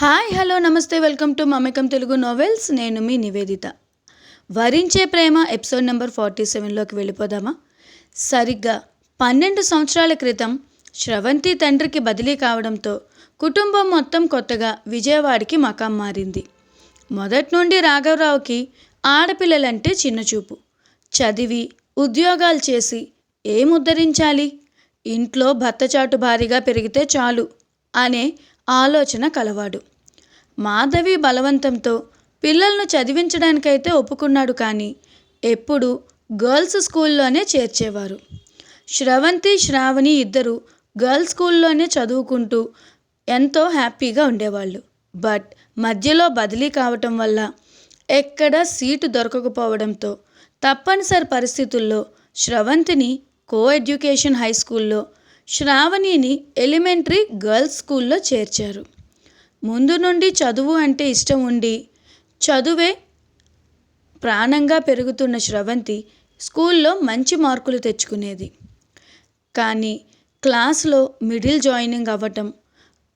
Hi hello నమస్తే welcome to Mamakam Telugu novels. నేను మీ నివేదిత. వరించే ప్రేమ ఎపిసోడ్ నెంబర్ ఫార్టీ సెవెన్లోకి వెళ్ళిపోదామా? సరిగ్గా పన్నెండు సంవత్సరాల క్రితం శ్రవంతి తండ్రికి బదిలీ కావడంతో కుటుంబం మొత్తం కొత్తగా విజయవాడకి మకాం మారింది. మొదటి నుండి రాఘవరావుకి ఆడపిల్లలంటే చిన్నచూపు చదివి ఉద్యోగాలు చేసి ఏముద్ధరించాలి? ఇంట్లో భర్తచాటు భారీగా పెరిగితే చాలు అనే ఆలోచన కలవాడు. మాధవి బలవంతంతో పిల్లలను చదివించడానికైతే ఒప్పుకున్నాడు కానీ ఎప్పుడు గర్ల్స్ స్కూల్లోనే చేర్చేవారు. శ్రవంతి శ్రావణి ఇద్దరు గర్ల్స్ స్కూల్లోనే చదువుకుంటూ ఎంతో హ్యాపీగా ఉండేవాళ్ళు. బట్ మధ్యలో బదిలీ కావటం వల్ల ఎక్కడ సీటు దొరకకపోవడంతో తప్పనిసరి పరిస్థితుల్లో శ్రవంతిని కో ఎడ్యుకేషన్ హై స్కూల్లో శ్రావణిని ఎలిమెంటరీ గర్ల్స్ స్కూల్లో చేర్చారు. ముందు నుండి చదువు అంటే ఇష్టం ఉండి చదువే ప్రాణంగా పెరుగుతున్న శ్రవంతి స్కూల్లో మంచి మార్కులు తెచ్చుకునేది. కానీ క్లాస్లో మిడిల్ జాయినింగ్ అవ్వటం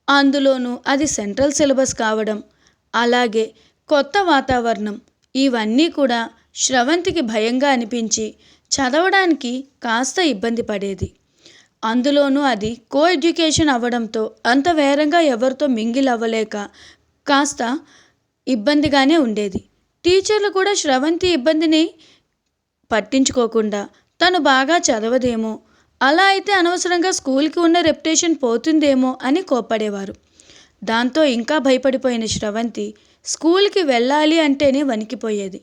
అందులోనూ అది సెంట్రల్ సిలబస్ కావడం అలాగే కొత్త వాతావరణం ఇవన్నీ కూడా శ్రవంతికి భయంగా అనిపించి చదవడానికి కాస్త ఇబ్బంది పడేది. అందులోనూ అది కో ఎడ్యుకేషన్ అవ్వడంతో అంత వేరంగా ఎవరితో మింగిల్ అవ్వలేక కాస్త ఇబ్బందిగానే ఉండేది. టీచర్లు కూడా శ్రవంతి ఇబ్బందిని పట్టించుకోకుండా తను బాగా చదవదేమో అలా అయితే అనవసరంగా స్కూల్కి ఉన్న రెప్యుటేషన్ పోతుందేమో అని కోప్పడేవారు. దాంతో ఇంకా భయపడిపోయిన శ్రవంతి స్కూల్కి వెళ్ళాలి అంటేనే వణికిపోయేది.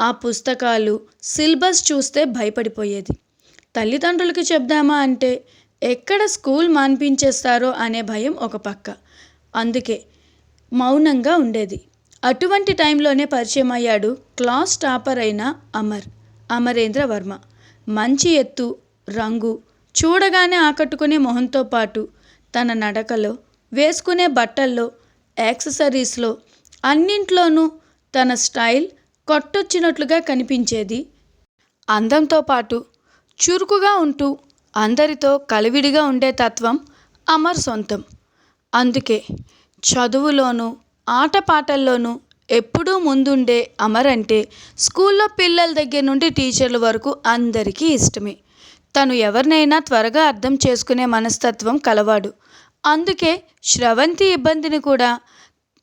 ఆ పుస్తకాలు సిలబస్ చూస్తే భయపడిపోయేది. తల్లిదండ్రులకి చెప్దామా అంటే ఎక్కడ స్కూల్ మాన్పించేస్తారో అనే భయం ఒక పక్క. అందుకే మౌనంగా ఉండేది. అటువంటి టైంలోనే పరిచయం అయ్యాడు క్లాస్ టాపర్ అయిన అమర్ అమరేంద్ర వర్మ. మంచి ఎత్తు రంగు చూడగానే ఆకట్టుకునే మొహంతో పాటు తన నడకలో వేసుకునే బట్టల్లో యాక్సెసరీస్లో అన్నింట్లోనూ తన స్టైల్ కొట్టొచ్చినట్లుగా కనిపించేది. అందంతో పాటు చురుకుగా ఉంటూ అందరితో కలివిడిగా ఉండే తత్వం అమర్ సొంతం. అందుకే చదువులోనూ ఆటపాటల్లోనూ ఎప్పుడూ ముందుండే అమర్ అంటే స్కూల్లో పిల్లల దగ్గర నుండి టీచర్ల వరకు అందరికీ ఇష్టమే. తను ఎవరినైనా త్వరగా అర్థం చేసుకునే మనస్తత్వం కలవాడు. అందుకే శ్రవంతి ఇబ్బందిని కూడా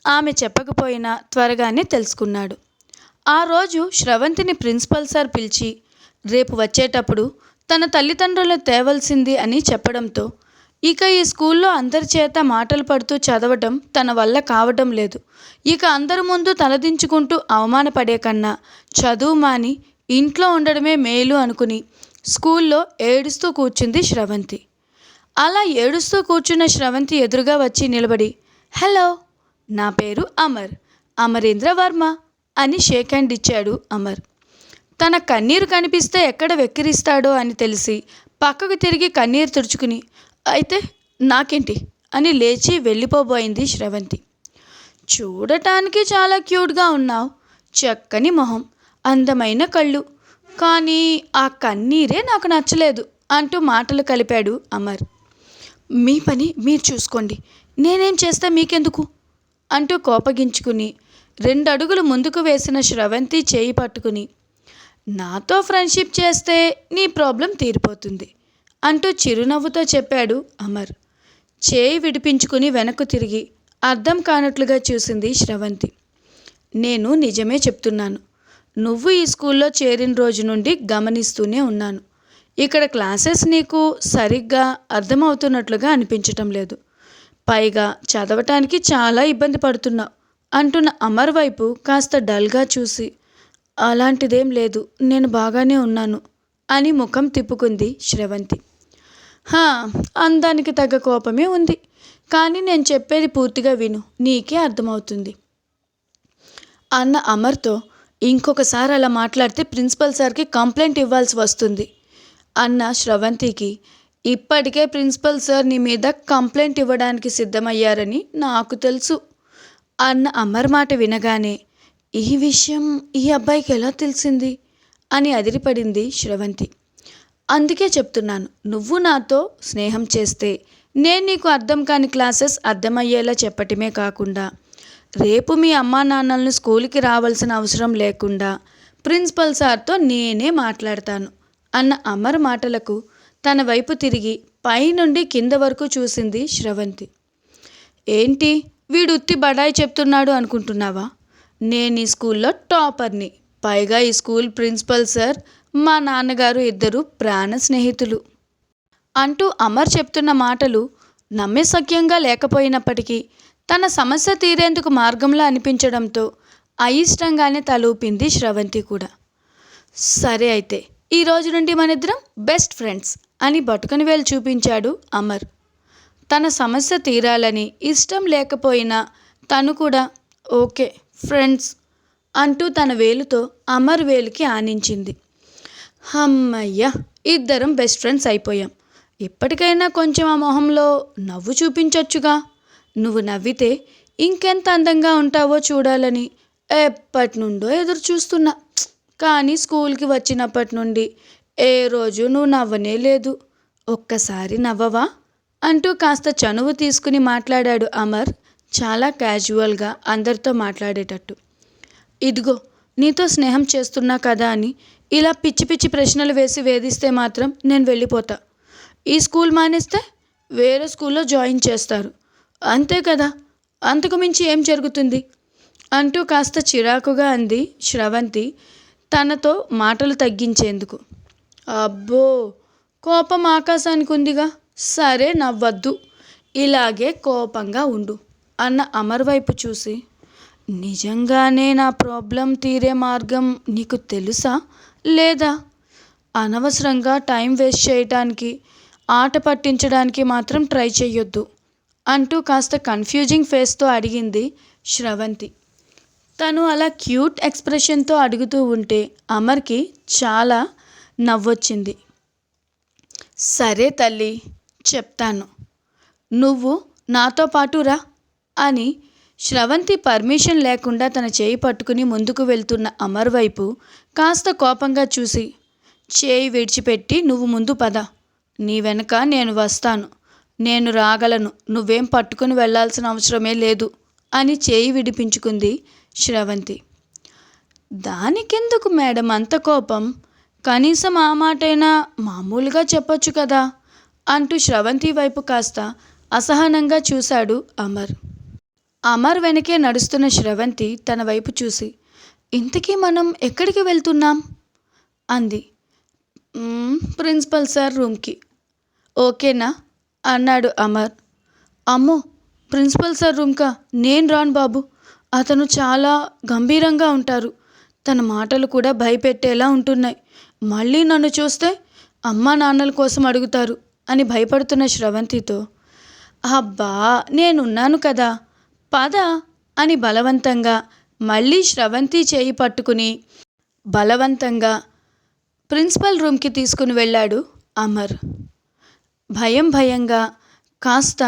ఆమె చెప్పకపోయినా త్వరగానే తెలుసుకున్నాడు. ఆ రోజు శ్రవంతిని ప్రిన్సిపల్ సార్ పిలిచి రేపు వచ్చేటప్పుడు తన తల్లిదండ్రులు తేవలసింది అని చెప్పడంతో ఇక ఈ స్కూల్లో అందరి చేత మాటలు పడుతూ చదవటం తన వల్ల కావటం లేదు. ఇక అందరి ముందు తలదించుకుంటూ అవమానపడే కన్నా చదువు మాని ఇంట్లో ఉండడమే మేలు అనుకుని స్కూల్లో ఏడుస్తూ కూర్చుంది శ్రవంతి. అలా ఏడుస్తూ కూర్చున్న శ్రవంతి ఎదురుగా వచ్చి నిలబడి హలో నా పేరు అమర్ అమరేంద్ర వర్మ అని షేక్ హ్యాండ్ ఇచ్చాడు అమర్. తన కన్నీరు కనిపిస్తే ఎక్కడ వెక్కిరిస్తాడో అని తెలిసి పక్కకు తిరిగి కన్నీరు తుడుచుకుని అయితే నాకేంటి? అని లేచి వెళ్ళిపోబోయింది శ్రవంతి. చూడటానికి చాలా క్యూట్గా ఉన్నావు. చక్కని మొహం అందమైన కళ్ళు. కానీ ఆ కన్నీరే నాకు నచ్చలేదు అంటూ మాటలు కలిపాడు అమర్. మీ పని మీరు చూసుకోండి. నేనేం చేస్తా మీకెందుకు? అంటూ కోపగించుకుని రెండు అడుగులు ముందుకు వేసిన శ్రవంతి చేయి పట్టుకుని నాతో ఫ్రెండ్షిప్ చేస్తే నీ ప్రాబ్లం తీరిపోతుంది అంటూ చిరునవ్వుతో చెప్పాడు అమర్. చేయి విడిపించుకుని వెనక్కు తిరిగి అర్థం కానట్లుగా చూసింది శ్రవంతి. నేను నిజమే చెప్తున్నాను. నువ్వు ఈ స్కూల్లో చేరిన రోజు నుండి గమనిస్తూనే ఉన్నాను. ఇక్కడ క్లాసెస్ నీకు సరిగ్గా అర్థమవుతున్నట్లుగా అనిపించటం లేదు. పైగా చదవటానికి చాలా ఇబ్బంది పడుతున్నావు అంటున్న అమర్ వైపు కాస్త డల్గా చూసి అలాంటిదేం లేదు నేను బాగానే ఉన్నాను అని ముఖం తిప్పుకుంది శ్రవంతి. హా అందానికి తగ్గ కోపమే ఉంది కానీ నేను చెప్పేది పూర్తిగా విను నీకే అర్థమవుతుంది. అన్న అమర్తో ఇంకొకసారి అలా మాట్లాడితే ప్రిన్సిపల్ సార్కి కంప్లైంట్ ఇవ్వాల్సి వస్తుంది అన్న శ్రవంతికి. ఇప్పటికే ప్రిన్సిపల్ సార్ నీ మీద కంప్లైంట్ ఇవ్వడానికి సిద్ధమయ్యారని నాకు తెలుసు అన్న అమర్ మాట వినగానే ఈ విషయం ఈ అబ్బాయికి ఎలా తెలిసింది? అని అదిరిపడింది శ్రవంతి. అందుకే చెప్తున్నాను నువ్వు నాతో స్నేహం చేస్తే నేను నీకు అర్థం కాని క్లాసెస్ అర్థమయ్యేలా చెప్పటమే కాకుండా రేపు మీ అమ్మా నాన్నలను స్కూల్కి రావాల్సిన అవసరం లేకుండా ప్రిన్సిపల్ సార్తో నేనే మాట్లాడతాను అన్న అమర్ మాటలకు తన వైపు తిరిగి పైనుండి కింద వరకు చూసింది శ్రవంతి. ఏంటి? వీడు ఉత్తి బడాయి చెప్తున్నాడు అనుకుంటున్నావా? నేను ఈ స్కూల్లో టాపర్ని. పైగా ఈ స్కూల్ ప్రిన్సిపల్ సార్ మా నాన్నగారు ఇద్దరు ప్రాణ స్నేహితులు. అంటూ అమర్ చెప్తున్న మాటలు నమ్మే సఖ్యంగా లేకపోయినప్పటికీ తన సమస్య తీరేందుకు మార్గంలో అనిపించడంతో అయిష్టంగానే తలూపింది శ్రవంతి కూడా. సరే అయితే ఈ రోజు నుండి మనిద్దరం బెస్ట్ ఫ్రెండ్స్ అని బటుకని వేలు చూపించాడు అమర్. తన సమస్య తీరాలని ఇష్టం లేకపోయినా తను కూడా ఓకే ఫ్రెండ్స్ అంటూ తన వేలుతో అమర్ వేలుకి ఆనించింది. అమ్మయ్య ఇద్దరం బెస్ట్ ఫ్రెండ్స్ అయిపోయాం. ఇప్పటికైనా కొంచెం ఆ మొహంలో నవ్వు చూపించొచ్చుగా. నువ్వు నవ్వితే ఇంకెంత అందంగా ఉంటావో చూడాలని ఎప్పటి నుండో ఎదురు చూస్తున్నా కానీ స్కూల్కి వచ్చినప్పటి నుండి ఏ రోజు నువ్వు నవ్వనే లేదు. ఒక్కసారి నవ్వవా? అంటూ కాస్త చనువు తీసుకుని మాట్లాడాడు అమర్. చాలా క్యాజువల్గా అందరితో మాట్లాడేటట్టు. ఇదిగో నీతో స్నేహం చేస్తున్నా కదా అని ఇలా పిచ్చి పిచ్చి ప్రశ్నలు వేసి వేధిస్తే మాత్రం నేను వెళ్ళిపోతా. ఈ స్కూల్ మానేస్తే వేరే స్కూల్లో జాయిన్ చేస్తారు. అంతే కదా? అంతకు మించి ఏం జరుగుతుంది? అంటూ కాస్త చిరాకుగా అంది శ్రవంతి తనతో మాటలు తగ్గించేందుకు. అబ్బో కోపం ఆకాశానికి ఉందిగా సరే నవ్వద్దు. ఇలాగే కోపంగా ఉండు. అన్న అమర్ వైపు చూసి నిజంగానే నా ప్రాబ్లం తీరే మార్గం నీకు తెలుసా? లేదా? అనవసరంగా టైం వేస్ట్ చేయటానికి ఆట పట్టించడానికి మాత్రం ట్రై చేయొద్దు అంటూ కాస్త కన్ఫ్యూజింగ్ ఫేస్తో అడిగింది శ్రవంతి. తను అలా క్యూట్ ఎక్స్ప్రెషన్తో అడుగుతూ ఉంటే అమర్కి చాలా నవ్వొచ్చింది. సరే తల్లి చెప్తాను. నువ్వు నాతో పాటు రా. అని శ్రవంతి పర్మిషన్ లేకుండా తన చేయి పట్టుకుని ముందుకు వెళ్తున్న అమర్ వైపు కాస్త కోపంగా చూసి చేయి విడిచిపెట్టి నువ్వు ముందు పద. నీ వెనక నేను వస్తాను. నేను రాగలను. నువ్వేం పట్టుకుని వెళ్ళాల్సిన అవసరమే లేదు అని చేయి విడిపించుకుంది శ్రవంతి. దానికెందుకు మేడం అంత కోపం? కనీసం ఆ మాటైనా మామూలుగా చెప్పొచ్చు కదా అంటూ శ్రవంతి వైపు కాస్త అసహనంగా చూశాడు అమర్. అమర్ వెనకే నడుస్తున్న శ్రవంతి తన వైపు చూసి ఇంతకీ మనం ఎక్కడికి వెళ్తున్నాం? అంది. ప్రిన్సిపల్ సార్ రూమ్కి. ఓకేనా? అన్నాడు అమర్. అమ్మో ప్రిన్సిపల్ సార్ రూమ్కా? నేను రాను బాబు. అతను చాలా గంభీరంగా ఉంటారు. తన మాటలు కూడా భయపెట్టేలా ఉంటున్నాయి. మళ్ళీ నన్ను చూస్తే అమ్మా నాన్నల కోసం అడుగుతారు అని భయపడుతున్న శ్రవంతితో. అబ్బా నేనున్నాను కదా. పద అని బలవంతంగా మళ్ళీ శ్రవంతి చేయి పట్టుకుని బలవంతంగా ప్రిన్సిపల్ రూమ్కి తీసుకుని వెళ్ళాడు అమర్. భయం భయంగా కాస్త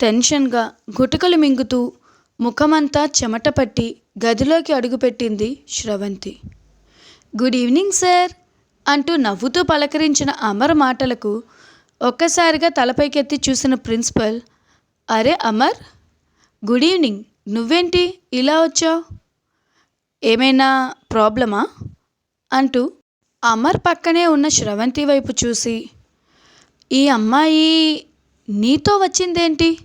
టెన్షన్గా గుటకలు మింగుతూ ముఖమంతా చెమట పట్టి గదిలోకి అడుగుపెట్టింది శ్రవంతి గుడ్ ఈవినింగ్ సార్ అంటూ నవ్వుతూ పలకరించిన అమర్ మాటలకు ఒక్కసారిగా తలపైకెత్తి చూసిన ప్రిన్సిపల్ అరే అమర్ గుడ్ ఈవినింగ్. నువ్వేంటి? ఇలా వచ్చావు? ఏమైనా ప్రాబ్లమా? అంటూ అమర్ పక్కనే ఉన్న శ్రవంతి వైపు చూసి ఈ అమ్మాయి నీతో వచ్చిందేంటి?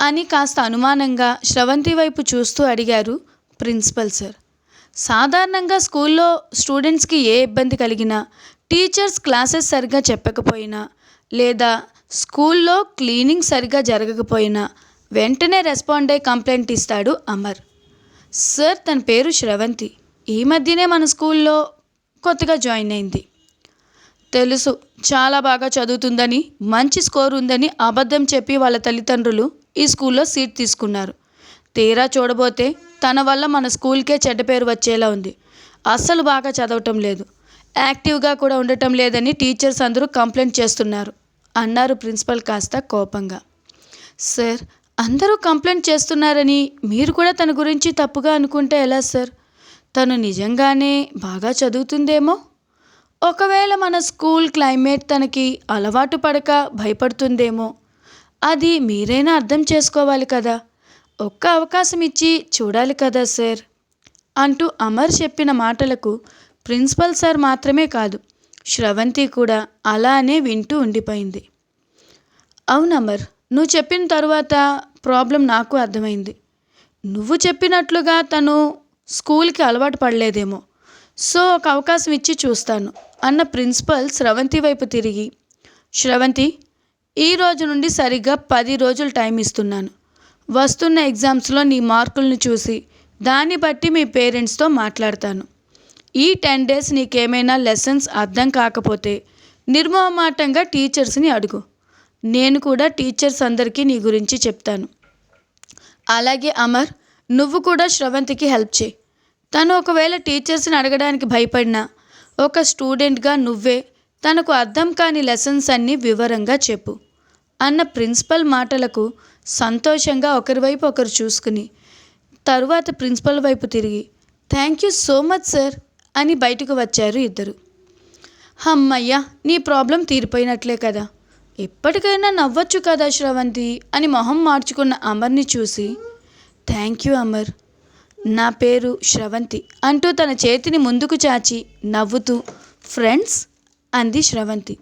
అని కాస్త అనుమానంగా శ్రవంతి వైపు చూస్తూ అడిగారు ప్రిన్సిపల్ సార్. సాధారణంగా స్కూల్లో స్టూడెంట్స్కి ఏ ఇబ్బంది కలిగినా టీచర్స్ క్లాసెస్ సరిగ్గా చెప్పకపోయినా లేదా స్కూల్లో క్లీనింగ్ సరిగ్గా జరగకపోయినా వెంటనే రెస్పాండ్ అయ్యి కంప్లైంట్ ఇస్తాడు అమర్. సార్ తన పేరు శ్రవంతి. ఈ మధ్యనే మన స్కూల్లో కొత్తగా జాయిన్ అయింది. తెలుసు చాలా బాగా చదువుతుందని మంచి స్కోర్ ఉందని అబద్ధం చెప్పి వాళ్ళ తల్లిదండ్రులు ఈ స్కూల్లో సీట్ తీసుకున్నారు. తీరా చూడబోతే తన వల్ల మన స్కూల్కే చెడ్డ పేరు వచ్చేలా ఉంది. అస్సలు బాగా చదవటం లేదు. యాక్టివ్గా కూడా ఉండటం లేదని టీచర్స్ అందరూ కంప్లైంట్ చేస్తున్నారు అన్నారు ప్రిన్సిపల్ కాస్త కోపంగా. సార్ అందరూ కంప్లైంట్ చేస్తున్నారని మీరు కూడా తన గురించి తప్పుగా అనుకుంటే ఎలా సార్? తను నిజంగానే బాగా చదువుతుందేమో? ఒకవేళ మన స్కూల్ క్లైమేట్ తనకి అలవాటు పడక భయపడుతుందేమో? అది మీరైనా అర్థం చేసుకోవాలి కదా? ఒక్క అవకాశం ఇచ్చి చూడాలి కదా సార్? అంటూ అమర్ చెప్పిన మాటలకు ప్రిన్సిపల్ సార్ మాత్రమే కాదు శ్రవంతి కూడా అలానే వింటూ ఉండిపోయింది. అవును అమర్ నువ్వు చెప్పిన తరువాత ప్రాబ్లం నాకు అర్థమైంది. నువ్వు చెప్పినట్లుగా తను స్కూల్కి అలవాటు పడలేదేమో. సో ఒక అవకాశం ఇచ్చి చూస్తాను అన్న ప్రిన్సిపల్ స్రవంతి వైపు తిరిగి శ్రవంతి ఈ రోజు నుండి సరిగ్గా పది రోజులు టైం ఇస్తున్నాను. వస్తున్న ఎగ్జామ్స్లో నీ మార్కులను చూసి దాన్ని బట్టి మీ పేరెంట్స్తో మాట్లాడతాను. ఈ టెన్ డేస్ నీకేమైనా లెసన్స్ అర్థం కాకపోతే నిర్మోహమాటంగా టీచర్స్ని అడుగు. నేను కూడా టీచర్స్ అందరికీ నీ గురించి చెప్తాను. అలాగే అమర్ నువ్వు కూడా శ్రవంతికి హెల్ప్ చేయి. తను ఒకవేళ టీచర్స్ని అడగడానికి భయపడినా ఒక స్టూడెంట్గా నువ్వే తనకు అర్థం కాని లెసన్స్ అన్నీ వివరంగా చెప్పు. అన్న ప్రిన్సిపల్ మాటలకు సంతోషంగా ఒకరి వైపు ఒకరు చూసుకుని తరువాత ప్రిన్సిపల్ వైపు తిరిగి thank you so much sir అని బయటకు వచ్చారు ఇద్దరు. హమ్మయ్య నీ ప్రాబ్లం తీరిపోయినట్లే కదా. ఎప్పటికైనా నవ్వచ్చు కదా శ్రవంతి అని మొహం మార్చుకున్న అమర్ని చూసి థ్యాంక్ యూ అమర్. నా పేరు శ్రవంతి అంటూ తన చేతిని ముందుకు చాచి నవ్వుతూ ఫ్రెండ్స్ అంది శ్రవంతి.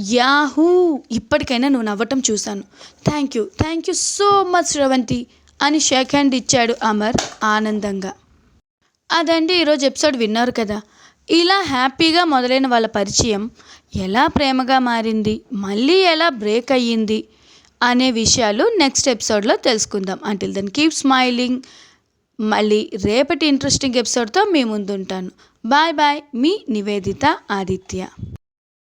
యాహూ! ఇప్పటికైనా నువ్వు నవ్వటం చూశాను. Thank you. Thank you so much Sravanthi అని షేక్ హ్యాండ్ ఇచ్చాడు అమర్ ఆనందంగా. అదండి ఈరోజు ఎపిసోడ్ విన్నారు కదా. ఇలా హ్యాపీగా మొదలైన వాళ్ళ పరిచయం ఎలా ప్రేమగా మారింది మళ్ళీ ఎలా బ్రేక్ అయ్యింది అనే విషయాలు నెక్స్ట్ ఎపిసోడ్లో తెలుసుకుందాం. అంటిల్ దెన్ కీప్ స్మైలింగ్ మళ్ళీ రేపటి ఇంట్రెస్టింగ్ ఎపిసోడ్తో మీ ముందుంటాను. బాయ్ బాయ్ మీ నివేదిత ఆదిత్య.